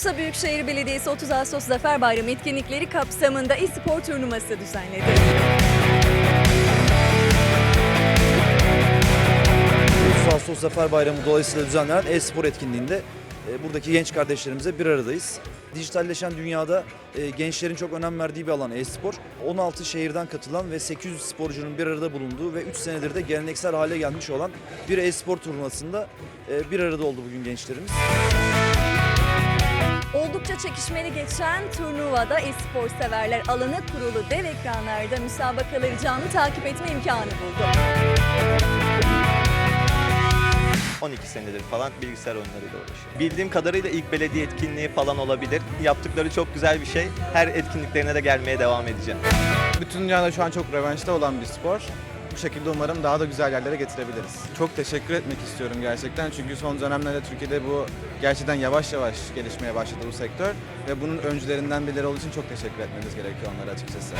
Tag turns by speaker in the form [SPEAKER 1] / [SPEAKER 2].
[SPEAKER 1] Bursa Büyükşehir Belediyesi 30 Ağustos Zafer Bayramı etkinlikleri kapsamında e-spor turnuvası düzenledi.
[SPEAKER 2] Ağustos Zafer Bayramı dolayısıyla düzenlenen e-spor etkinliğinde e, buradaki genç kardeşlerimize bir aradayız. Dijitalleşen dünyada e, gençlerin çok önem verdiği bir alan e-spor. 16 şehirden katılan ve 800 sporcunun bir arada bulunduğu ve 3 senedir de geleneksel hale gelmiş olan bir e-spor turnuvasında e, bir arada oldu bugün gençlerimiz.
[SPEAKER 1] Oldukça çekişmeli geçen turnuvada e-spor severler alana kurulu dev ekranlarda müsabakaları canlı takip etme imkanı buldu.
[SPEAKER 3] 12 senedir falan bilgisayar oyunlarıyla uğraşıyorum. Bildiğim kadarıyla ilk belediye etkinliği falan olabilir. Yaptıkları çok güzel bir şey. Her etkinliklerine de gelmeye devam edeceğim.
[SPEAKER 4] Bütün dünyada şu an çok revaçta olan bir spor. Bu şekilde umarım daha da güzel yerlere getirebiliriz. Çok teşekkür etmek istiyorum gerçekten çünkü son dönemlerde Türkiye'de bu gerçekten yavaş yavaş gelişmeye başladı bu sektör ve bunun öncülerinden birileri olduğu için çok teşekkür etmemiz gerekiyor onlara açıkçası.